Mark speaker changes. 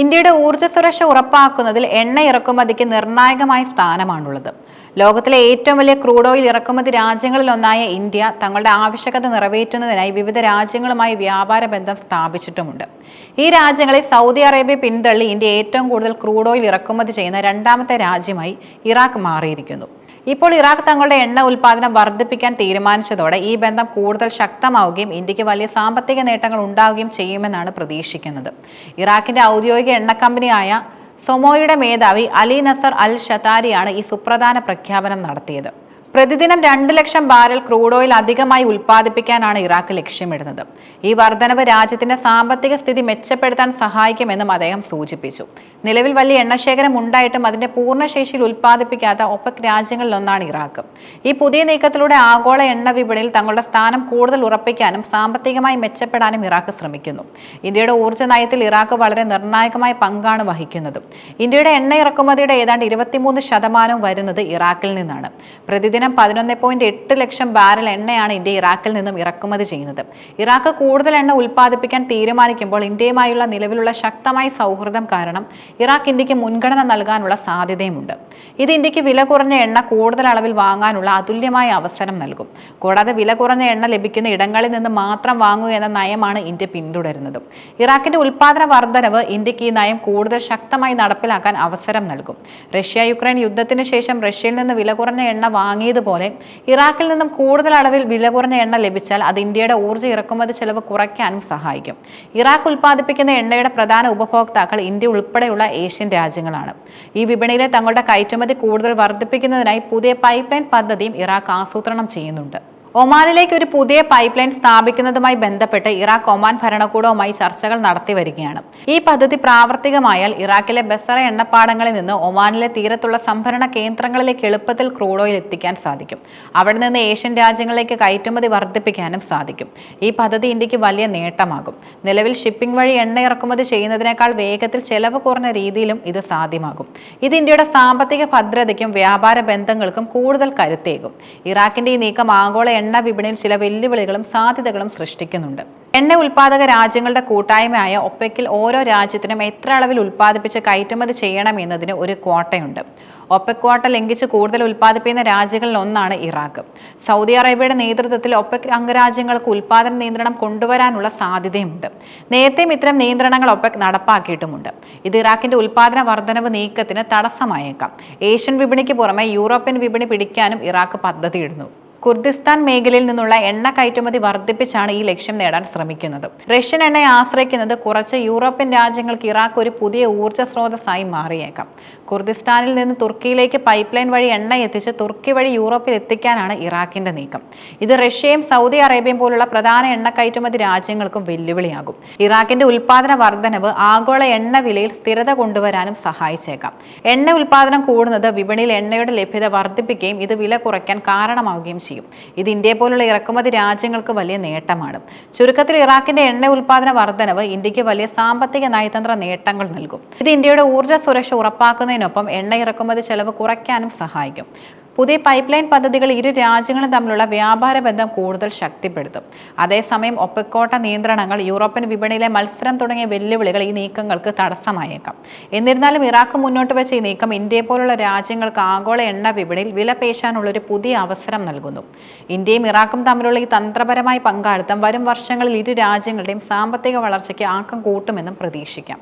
Speaker 1: ഇന്ത്യയുടെ ഊർജ സുരക്ഷ ഉറപ്പാക്കുന്നതിൽ എണ്ണ ഇറക്കുമതിക്ക് നിർണായകമായ സ്ഥാനമാണുള്ളത്. ലോകത്തിലെ ഏറ്റവും വലിയ ക്രൂഡ് ഓയിൽ ഇറക്കുമതി രാജ്യങ്ങളിലൊന്നായ ഇന്ത്യ തങ്ങളുടെ ആവശ്യകത നിറവേറ്റുന്നതിനായി വിവിധ രാജ്യങ്ങളുമായി വ്യാപാര ബന്ധം സ്ഥാപിച്ചിട്ടുമുണ്ട്. ഈ രാജ്യങ്ങളിൽ സൗദി അറേബ്യ പിന്തള്ളി ഇന്ത്യ ഏറ്റവും കൂടുതൽ ക്രൂഡ് ഓയിൽ ഇറക്കുമതി ചെയ്യുന്ന രണ്ടാമത്തെ രാജ്യമായി ഇറാഖ് മാറിയിരിക്കുന്നു. ഇപ്പോൾ ഇറാഖ് തങ്ങളുടെ എണ്ണ ഉൽപ്പാദനം വർദ്ധിപ്പിക്കാൻ തീരുമാനിച്ചതോടെ ഈ ബന്ധം കൂടുതൽ ശക്തമാവുകയും ഇന്ത്യയ്ക്ക് വലിയ സാമ്പത്തിക നേട്ടങ്ങൾ ഉണ്ടാവുകയും ചെയ്യുമെന്നാണ് പ്രതീക്ഷിക്കുന്നത്. ഇറാഖിന്റെ ഔദ്യോഗിക എണ്ണ കമ്പനിയായ സൊമോയുടെ മേധാവി അലി നസർ അൽ ഷതാരിയാണ് ഈ സുപ്രധാന പ്രഖ്യാപനം നടത്തിയത്. പ്രതിദിനം രണ്ട് ലക്ഷം ബാരൽ ക്രൂഡ് ഓയിൽ അധികമായി ഉൽപ്പാദിപ്പിക്കാനാണ് ഇറാഖ് ലക്ഷ്യമിടുന്നത്. ഈ വർധനവ് രാജ്യത്തിന്റെ സാമ്പത്തിക സ്ഥിതി മെച്ചപ്പെടുത്താൻ സഹായിക്കുമെന്നും അദ്ദേഹം സൂചിപ്പിച്ചു. നിലവിൽ വലിയ എണ്ണശേഖരം ഉണ്ടായിട്ടും അതിന്റെ പൂർണശേഷിയിൽ ഉൽപ്പാദിപ്പിക്കാത്ത ഒപ്പക് രാജ്യങ്ങളിലൊന്നാണ് ഇറാഖ്. ഈ പുതിയ നീക്കത്തിലൂടെ ആഗോള എണ്ണ വിപണിയിൽ തങ്ങളുടെ സ്ഥാനം കൂടുതൽ ഉറപ്പിക്കാനും സാമ്പത്തികമായി മെച്ചപ്പെടാനും ഇറാഖ് ശ്രമിക്കുന്നു. ഇന്ത്യയുടെ ഊർജ നയത്തിൽ ഇറാഖ് വളരെ നിർണായകമായ പങ്കാണ് വഹിക്കുന്നത്. ഇന്ത്യയുടെ എണ്ണ ഇറക്കുമതിയുടെ ഏതാണ്ട് ഇരുപത്തിമൂന്ന് ശതമാനവും വരുന്നത് ഇറാഖിൽ നിന്നാണ്. പ്രതിദിനം പതിനൊന്ന് പോയിന്റ് എട്ട് ലക്ഷം ബാരൽ എണ്ണയാണ് ഇന്ത്യ ഇറാഖിൽ നിന്നും ഇറക്കുമതി ചെയ്യുന്നത്. ഇറാഖ് കൂടുതൽ എണ്ണ ഉൽപ്പാദിപ്പിക്കാൻ തീരുമാനിക്കുമ്പോൾ ഇന്ത്യയുമായുള്ള നിലവിലുള്ള ശക്തമായ സൗഹൃദം കാരണം ഇറാഖ് ഇന്ത്യയ്ക്ക് മുൻഗണന നൽകാനുള്ള സാധ്യതയുമുണ്ട്. ഇത് ഇന്ത്യയ്ക്ക് വില കുറഞ്ഞ എണ്ണ കൂടുതൽ അളവിൽ വാങ്ങാനുള്ള അതുല്യമായ അവസരം നൽകും. കൂടാതെ വില കുറഞ്ഞ എണ്ണ ലഭിക്കുന്ന ഇടങ്ങളിൽ നിന്ന് മാത്രം വാങ്ങുക എന്ന നയമാണ് ഇന്ത്യ പിന്തുടരുന്നത്. ഇറാഖിന്റെ ഉൽപാദന വർധനവ് ഇന്ത്യയ്ക്ക് ഈ നയം കൂടുതൽ ശക്തമായി നടപ്പിലാക്കാൻ അവസരം നൽകും. റഷ്യ യുക്രൈൻ യുദ്ധത്തിന് ശേഷം റഷ്യയിൽ നിന്ന് വില കുറഞ്ഞ എണ്ണ വാങ്ങിയതുപോലെ ഇറാഖിൽ നിന്നും കൂടുതൽ അളവിൽ വില കുറഞ്ഞ എണ്ണ ലഭിച്ചാൽ അത് ഇന്ത്യയുടെ ഊർജ ഇറക്കുമതി ചെലവ് കുറയ്ക്കാനും സഹായിക്കും. ഇറാഖ് ഉൽപ്പാദിപ്പിക്കുന്ന എണ്ണയുടെ പ്രധാന ഉപഭോക്താക്കൾ ഇന്ത്യ ഉൾപ്പെടെയുള്ള ഏഷ്യൻ രാജ്യങ്ങളാണ്. ഈ വിപണിയിലെ തങ്ങളുടെ കയറ്റുമതി കൂടുതൽ വർദ്ധിപ്പിക്കുന്നതിനായി പുതിയ പൈപ്പ് ലൈൻ പദ്ധതിയും ഇറാഖ് ആസൂത്രണം ചെയ്യുന്നുണ്ട്. ഒമാനിലേക്ക് ഒരു പുതിയ പൈപ്പ് ലൈൻ സ്ഥാപിക്കുന്നതുമായി ബന്ധപ്പെട്ട് ഇറാഖ് ഒമാൻ ഭരണകൂടവുമായി ചർച്ചകൾ നടത്തി വരികയാണ്. ഈ പദ്ധതി പ്രാവർത്തികമായാൽ ഇറാഖിലെ ബസറ എണ്ണപ്പാടങ്ങളിൽ നിന്ന് ഒമാനിലെ തീരത്തുള്ള സംഭരണ കേന്ദ്രങ്ങളിലേക്ക് എളുപ്പത്തിൽ ക്രൂഡ് ഓയിൽ എത്തിക്കാൻ സാധിക്കും. അവിടെ നിന്ന് ഏഷ്യൻ രാജ്യങ്ങളിലേക്ക് കയറ്റുമതി വർദ്ധിപ്പിക്കാനും സാധിക്കും. ഈ പദ്ധതി ഇന്ത്യയ്ക്ക് വലിയ നേട്ടമാകും. നിലവിൽ ഷിപ്പിംഗ് വഴി എണ്ണ ഇറക്കുമതി ചെയ്യുന്നതിനേക്കാൾ വേഗത്തിൽ ചെലവ് കുറഞ്ഞ രീതിയിലും ഇത് സാധ്യമാകും. ഇത് ഇന്ത്യയുടെ സാമ്പത്തിക ഭദ്രതയ്ക്കും വ്യാപാര ബന്ധങ്ങൾക്കും കൂടുതൽ കരുത്തേകും. ഇറാഖിന്റെ ഈ നീക്കം ആഗോള എണ്ണ വിപണിയിൽ ചില വെല്ലുവിളികളും സാധ്യതകളും സൃഷ്ടിക്കുന്നുണ്ട്. എണ്ണ ഉൽപ്പാദക രാജ്യങ്ങളുടെ കൂട്ടായ്മയായ ഒപ്പെക്കിൽ ഓരോ രാജ്യത്തിനും എത്ര അളവിൽ ഉൽപ്പാദിപ്പിച്ച് കയറ്റുമതി ചെയ്യണമെന്നതിന് ഒരു ക്വാട്ടയുണ്ട്. ഒപ്പെക് ക്വാട്ട ലംഘിച്ച് കൂടുതൽ ഉൽപ്പാദിപ്പിക്കുന്ന രാജ്യങ്ങളിൽ ഒന്നാണ് ഇറാഖ്. സൗദി അറേബ്യയുടെ നേതൃത്വത്തിൽ ഒപ്പെക് അംഗരാജ്യങ്ങൾക്ക് ഉൽപ്പാദന നിയന്ത്രണം കൊണ്ടുവരാനുള്ള സാധ്യതയുമുണ്ട് നേരത്തെയും ഇത്തരം നിയന്ത്രണങ്ങൾ ഒപ്പെക് നടപ്പാക്കിയിട്ടുമുണ്ട്. ഇത് ഇറാഖിന്റെ ഉൽപ്പാദന വർധനവ് നീക്കത്തിന് തടസ്സമായേക്കാം. ഏഷ്യൻ വിപണിക്ക് പുറമെ യൂറോപ്യൻ വിപണി പിടിക്കാനും ഇറാഖ് പദ്ധതിയിടുന്നു. കുർദിസ്ഥാൻ മേഖലയിൽ നിന്നുള്ള എണ്ണ കയറ്റുമതി വർദ്ധിപ്പിച്ചാണ് ഈ ലക്ഷ്യം നേടാൻ ശ്രമിക്കുന്നത്. റഷ്യൻ എണ്ണയെ ആശ്രയിക്കുന്നത് കുറച്ച് യൂറോപ്യൻ രാജ്യങ്ങൾക്ക് ഇറാഖ് ഒരു പുതിയ ഊർജ സ്രോതസ്സായി മാറിയേക്കാം. കുർദിസ്ഥാനിൽ നിന്ന് തുർക്കിയിലേക്ക് പൈപ്പ് ലൈൻ വഴി എണ്ണ എത്തിച്ച് തുർക്കി വഴി യൂറോപ്പിൽ എത്തിക്കാനാണ് ഇറാഖിന്റെ നീക്കം. ഇത് റഷ്യയും സൗദി അറേബ്യയും പോലുള്ള പ്രധാന എണ്ണ കയറ്റുമതി രാജ്യങ്ങൾക്കും വെല്ലുവിളിയാകും. ഇറാഖിന്റെ ഉൽപാദന വർധനവ് ആഗോള എണ്ണ വിലയിൽ സ്ഥിരത കൊണ്ടുവരാനും സഹായിച്ചേക്കാം. എണ്ണ ഉൽപാദനം കൂടുന്നത് വിപണിയിൽ എണ്ണയുടെ ലഭ്യത വർദ്ധിപ്പിക്കുകയും ഇത് വില കുറയ്ക്കാൻ കാരണമാവുകയും ചെയ്യും. ഇത് ഇന്ത്യയെ പോലുള്ള ഇറക്കുമതി രാജ്യങ്ങൾക്ക് വലിയ നേട്ടമാണ്. ചുരുക്കത്തിൽ ഇറാഖിന്റെ എണ്ണ ഉൽപാദന വർധനവ് ഇന്ത്യയ്ക്ക് വലിയ സാമ്പത്തിക നയതന്ത്ര നേട്ടങ്ങൾ നൽകും. ഇത് ഇന്ത്യയുടെ ഊർജ സുരക്ഷ ഉറപ്പാക്കുന്നതിനൊപ്പം എണ്ണ ഇറക്കുമതി ചെലവ് കുറയ്ക്കാനും സഹായിക്കും. പുതിയ പൈപ്പ് ലൈൻ പദ്ധതികൾ ഇരു രാജ്യങ്ങളും തമ്മിലുള്ള വ്യാപാര ബന്ധം കൂടുതൽ ശക്തിപ്പെടുത്തും. അതേസമയം ഒപ്പക്കോട്ട നിയന്ത്രണങ്ങൾ യൂറോപ്യൻ വിപണിയിലെ മത്സരം തുടങ്ങിയ വെല്ലുവിളികൾ ഈ നീക്കങ്ങൾക്ക് തടസ്സമായേക്കാം. എന്നിരുന്നാലും ഇറാഖ് മുന്നോട്ട് വെച്ച ഈ നീക്കം ഇന്ത്യയെ പോലുള്ള രാജ്യങ്ങൾക്ക് ആഗോള എണ്ണ വിപണിയിൽ വില പേശാനുള്ള ഒരു പുതിയ അവസരം നൽകുന്നു. ഇന്ത്യയും ഇറാഖും തമ്മിലുള്ള ഈ തന്ത്രപരമായ പങ്കാളിത്തം വരും വർഷങ്ങളിൽ ഇരു രാജ്യങ്ങളുടെയും സാമ്പത്തിക വളർച്ചയ്ക്ക് ആക്കം കൂട്ടുമെന്നും പ്രതീക്ഷിക്കാം.